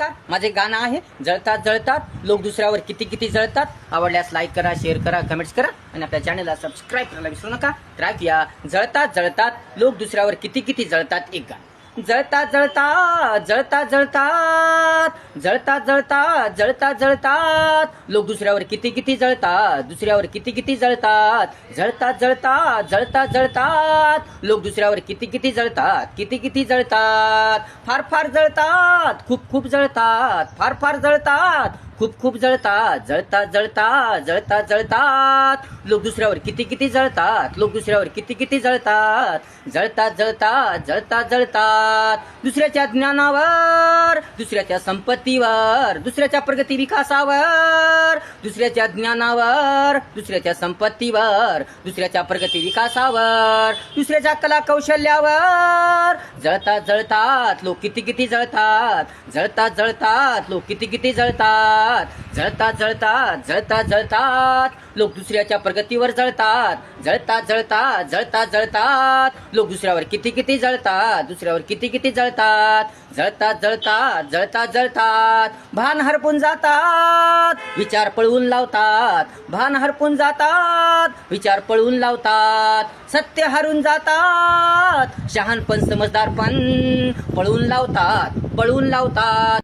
नमस्कार माझे गाणं आहे जळतात जळतात लोक दुसऱ्यावर किती किती जळतात. आवडल्यास लाईक करा शेअर करा कमेंट्स करा आणि आपल्या चॅनलला सबस्क्राईब करायला विसरू नका. तर ऐकूया जळतात जळतात लोक दुसऱ्यावर किती किती जळतात एक गाणं. जळतात जळतात जळतात. जळतात जळतात जळतात जळतात जळतात. लोक दुसऱ्यावर किती किती जळतात दुसऱ्यावर किती किती जळतात. जळतात जळतात जळतात जळतात. लोक दुसऱ्यावर किती किती जळतात किती किती जळतात. फार फार जळतात खूप खूप जळतात. फार फार जळतात खूप खूप जळतात जळतात जळतात जळतात जळतात. लोक दुसऱ्यावर किती किती जळतात लोक दुसऱ्यावर किती किती जळतात. जळतात जळतात जळतात जळतात. दुसऱ्याच्या ज्ञानावर दुसऱ्याच्या संपत्तीवर दुसऱ्याच्या प्रगती विकासावर दुसऱ्याच्या ज्ञानावर दुसऱ्याच्या संपत्तीवर दुसऱ्याच्या प्रगती विकासावर दुसऱ्याच्या कला कौशल्यावर जळतात जळतात लोक किती किती जळतात. जळतात जळतात लोक किती किती जळतात. जळतात जळतात जळतात जळतात. लोक दुसऱ्याच्या प्रगतीवर जळतात. जळतात जळतात जळतात जळतात. लोक दुसऱ्यावर किती किती जळतात. दुसऱ्यावर किती किती जळतात. जळतात जळतात जळतात जळतात. भान हरपून जातात विचार पळवून लावतात. भान हरपून जातात विचार पळवून लावतात. सत्य हरून जातात. शहाणपण समजदारपण पळवून लावतात पळवून लावतात.